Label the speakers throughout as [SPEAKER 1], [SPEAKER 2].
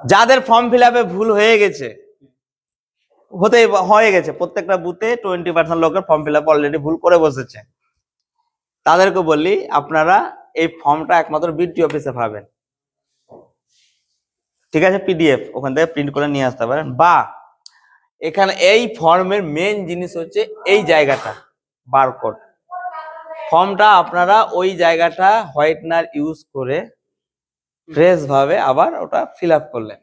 [SPEAKER 1] যাদের form fill আপে ভুল হয়ে গেছে হতে হয়ে গেছে, প্রত্যেকটা বুথে টোয়েন্টি পার্সেন্ট লোকের ফর্ম ফিল আপ অলরেডি ভুল করে বসেছে। তাদেরকে বললি, আপনারা এই ফর্মটা একমাত্র বিটি অফিসে পাবেন। ঠিক আছে? পিডিএফ ওখান থেকে প্রিন্ট করে নিয়ে আসতে পারেন। বা, এখানে এই ফর্মের মেন জিনিস হচ্ছে এই জায়গাটা বারকোড ফর্মটা আপনারা ওই জায়গাটা হোয়াইটনার ইউজ করে ফ্রেশ ভাবে আবার ওটা ফিল আপ করলেন।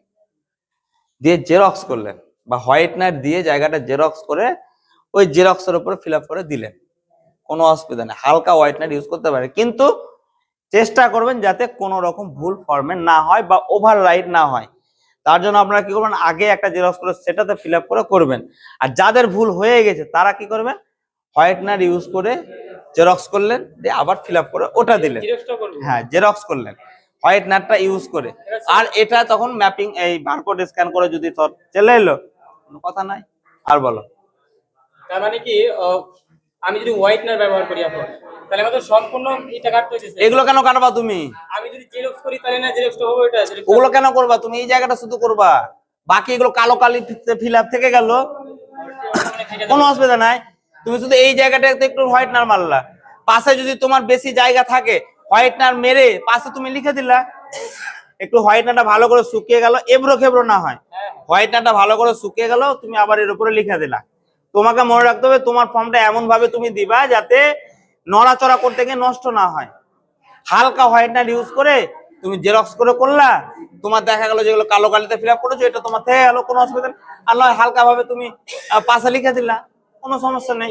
[SPEAKER 1] দিয়ে জেরক্স করলেন বা হোয়াইটনার দিয়ে জায়গাটা জেরক্স করে ওই জেরক্সের উপর ফিল আপ করে দিলেন। কোনো অসুবিধা নেই হালকা হোয়াইটনার ইউজ করতে পারে কিন্তু চেষ্টা করবেন যাতে কোনো রকম ভুল ফর্মে না হয় বা ওভার রাইট না হয়। তার জন্য আপনারা কি করবেন? আগে একটা জেরক্স করে সেটাতে ফিল আপ করে করবেন। আর যাদের ভুল হয়ে গেছে তারা কি করবেন? হোয়াইটনার ইউজ করে জেরক্স করলেন দিয়ে আবার ফিল আপ করে ওটা দিলেন। হ্যাঁ জেরক্স করলেন। হোয়াইট নাটটা ইউজ করে। আর এটা তখন ম্যাপিং এই বারকোড স্ক্যান করে যদি তোর চলে এলো কোনো কথা নাই? আর বলো।
[SPEAKER 2] তার মানে কি আমি যদি হোয়াইটনার ব্যবহার করি এখন তাহলে আমাদের সম্পূর্ণ এটা কাটতে হচ্ছে
[SPEAKER 1] এগুলো কেন কাটবা তুমি?
[SPEAKER 2] আমি যদি জেরক্স করি তাহলে না জেরক্সটা হবে ওইটা Xerox টা-
[SPEAKER 1] ওগুলো কেন করবা তুমি? এই জায়গাটা শুধু করবা। বাকি এগুলো কালো কালি ফিল আপ থেকে গেল। কোনো অসুবিধা নাই। তুমি শুধু এই জায়গাটাতে একটু হোয়াইটনার মারলা। পাশে যদি তোমার বেশি জায়গা থাকে হোয়াইটনার মেরে পাশে তুমি লিখে দিলা। একটু হোয়াইটনারটা ভালো করে শুকিয়ে গেল এবড়ো খেবড়ো না হয়।
[SPEAKER 2] হ্যাঁ
[SPEAKER 1] হোয়াইটনারটা ভালো করে শুকিয়ে গেল তুমি আবার এর উপরে লিখে দিলা। তোমাকে মনে রাখতে হবে তোমার ফর্মটা এমন ভাবে তুমি দিবা যাতে নড়াচড়া করতে গিয়ে নষ্ট না হয়। হালকা হোয়াইটনার ইউজ করে তুমি জেরক্স করে করলা তোমার দেখা গেল যেগুলো কালো কালিতে ফিল আপ করেছ এটা তোমার থেকে গেলো কোনো অসুবিধা নেই। আর নয় হালকা ভাবে তুমি পাশে লিখে দিলা কোনো সমস্যা নেই।